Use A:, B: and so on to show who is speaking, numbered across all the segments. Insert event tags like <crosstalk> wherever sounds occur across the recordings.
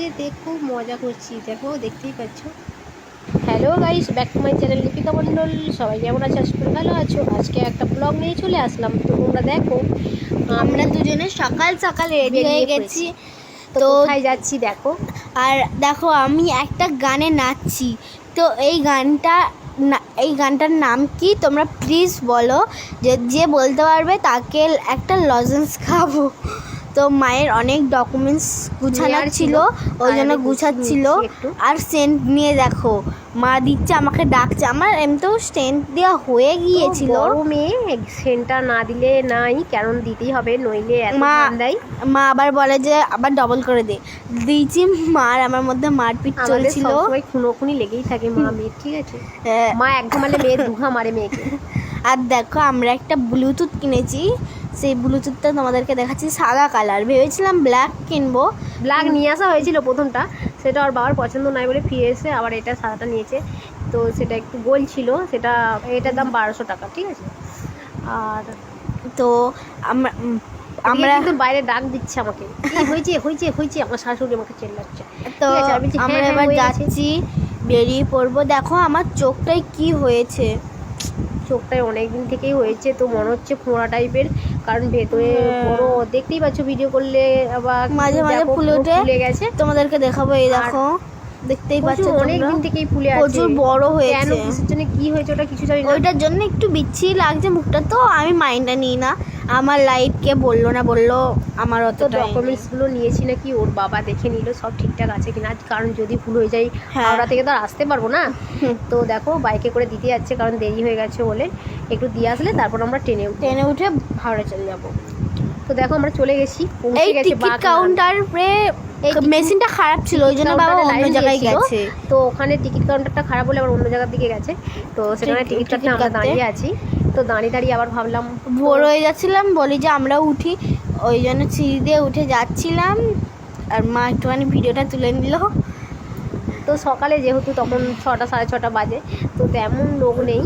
A: যেতে যেতে খুব মজা করছি। দেখো দেখতেই পাচ্ছ। Hello guys back to my channel Lipika Mondal সবাই কেমন আছে? আশা করি ভালো আছো। আজকে একটা ব্লগ নিয়ে চলে আসলাম। তো তোমরা দেখো
B: আমরা দুজনে সকাল সকাল রেডি হয়ে গেছি।
A: তো কোথায় যাচ্ছি দেখো।
B: আর দেখো আমি একটা গানে নাচছি। তো এই গানটা এই গানটার নাম কি? তোমরা প্লিজ বলো। যে যে বলতে পারবে তাকে একটা লজেন্স খাব। তো মায়ের অনেক ডকুমেন্টস গুছানোর ছিল ওই জন্য গুছাচ্ছিল। আর সেন্ট নিয়ে দেখো মা দিচ্ছে আমাকে ডাকছে। আমার এমনিতেও সেন্ট দেওয়া হয়ে গিয়েছিল।
A: গরমে সেন্টার না দিলে নাই কারণ দিতেই হবে নইলে
B: মা মা আবার বলে যে আবার ডবল করে দে। দিয়েছি মার আমার মধ্যে মারপিট চলছিল।
A: খুনোখুনি লেগেই থাকে মা মেয়ের ঠিক আছে?
B: আহ,
A: মা এক ঘুমালে মেয়ে দুঘা মারে মেয়েকে।
B: আর দেখো আমরা একটা ব্লুটুথ কিনেছি। সেই ব্লুটুথটা তোমাদেরকে দেখাচ্ছি সাদা কালার। ভেবেছিলাম ব্ল্যাক কিনবো।
A: ব্ল্যাক নিয়ে আসা হয়েছিল প্রথমটা। সেটা ওর বাবার পছন্দ নয় বলে ফিরে এসে আবার এটা সাদাটা নিয়েছে। তো সেটা একটু গোল ছিল সেটা এটার দাম বারোশো টাকা ঠিক আছে? আর
B: তো আমরা
A: আমরা কিন্তু বাইরে ডাক দিচ্ছে আমাকে। হয়েছে হয়েছে হয়েছে আমার শাশুড়ি আমাকে চেল্লাচ্ছে।
B: তো আমরা
A: হ্যাঁ,
B: এবার যাচ্ছি বেরিয়ে পড়ব। দেখো আমার চোখটায় কি হয়েছে।
A: চোখটায় অনেক দিন থেকেই হয়েছে তো মনে হচ্ছে ফোঁড়া টাইপের। কারণ ভেতরে। বড় দেখতেই পাচ্ছ ভিডিও করলে আবার
B: মাঝে মাঝে ফুলে ওঠে।
A: ফুলে গেছে।
B: তোমাদেরকে দেখাবো এই দেখো দেখতেই পাচ্ছ
A: অনেক দিন থেকেই ফুলে আছে।
B: প্রচুর বড়
A: কেন
B: হয়েছে।
A: কিসের জন্য কি হয়েছে ওটা কিছু জানি না।
B: ওইটার জন্য একটু বিচ্ছি লাগছে মুখটা তো আমি মাইন্ডটা নিই না। আমার লাইফকে বলল না বলল আমার অত
A: ডকুমেন্টসগুলো ডকুমেন্টসগুলো নিয়েছি নাকি ওর বাবা দেখে নিল সব ঠিকঠাক আছে কিনা? কারণ যদি ভুল হয়ে যায়
B: হ্যাঁ।
A: হাওড়া থেকে তো আর আসতে পারব না। তো দেখো বাইকে করে দিতে যাচ্ছে কারণ দেরি হয়ে গেছে বলে। একটু দিয়ে আসলে তারপর আমরা ট্রেনে
B: ট্রেনে উঠে হাওড়া চলে যাব।
A: তো দেখো আমরা চলে গেছি পৌঁছে গেছি
B: টিকিট। কাউন্টারে মেশিনটা খারাপ ছিল ওই জন্য বাবা অন্য জায়গায় গেছে।
A: তো ওখানে টিকিট কাউন্টারটা খারাপ বলে আবার অন্য জায়গার দিকে গেছে। তো সেখানে
B: টিকিট-
A: আমরা দাঁড়িয়ে আছি। তো দাঁড়িয়ে দাঁড়িয়ে আবার ভাবলাম
B: ভোর হয়ে যাচ্ছিলাম বলি যে আমরা উঠি। ওই জন্য সিঁড়ি দিয়ে উঠে যাচ্ছিলাম। আর মা একটুখানি ভিডিওটা তুলে নিল।
A: তো সকালে যেহেতু তখন ছটা সাড়ে ছটা বাজে তো তেমন লোক নেই।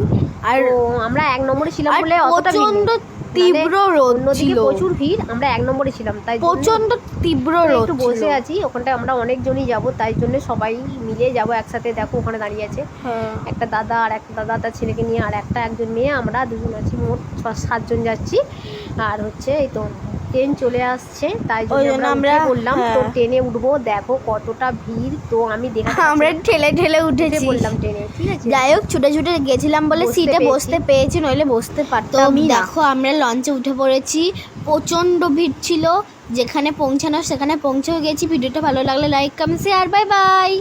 A: আর আমরা এক নম্বরে ছিলাম বলে অতটা প্রচণ্ড
B: তীব্র রোদ ছিল।
A: প্রচুর ভিড় আমরা এক নম্বরে ছিলাম তাই
B: প্রচণ্ড তীব্র রোদ
A: একটু বসে আছি ওখানটায় আমরা অনেকজনই যাব তাই জন্য সবাই মিলে যাব একসাথে। দেখো ওখানে দাঁড়িয়ে আছে
B: হ্যাঁ।
A: একটা দাদা আর একটা দাদা তার ছেলেকে নিয়ে আর একটা একজন মেয়ে আমরা দুজন আছি মোট ছ সাতজন যাচ্ছি। আর হচ্ছে এই তো ট্রেন চলে আসছে তাই জন্য আমরা বললাম তো
B: হ্যাঁ।
A: ট্রেনে উঠবো দেখো কতটা ভিড়। তো আমি দেখা <laughs>
B: আমরা ঠেলে ঠেলে উঠেছি।
A: বললাম ট্রেনে ঠিক আছে?
B: যাই হোক ছুটে ছুটে গেছিলাম বলে সিটে বসতে পেয়েছি নইলে বসতে
A: না।
B: দেখো আমরা লঞ্চে উঠে পড়েছি। প্রচণ্ড ভিড় ছিল। যেখানে পৌঁছানো সেখানে পৌঁছেও গেছি। ভিডিওটা ভালো লাগলে like comment share bye bye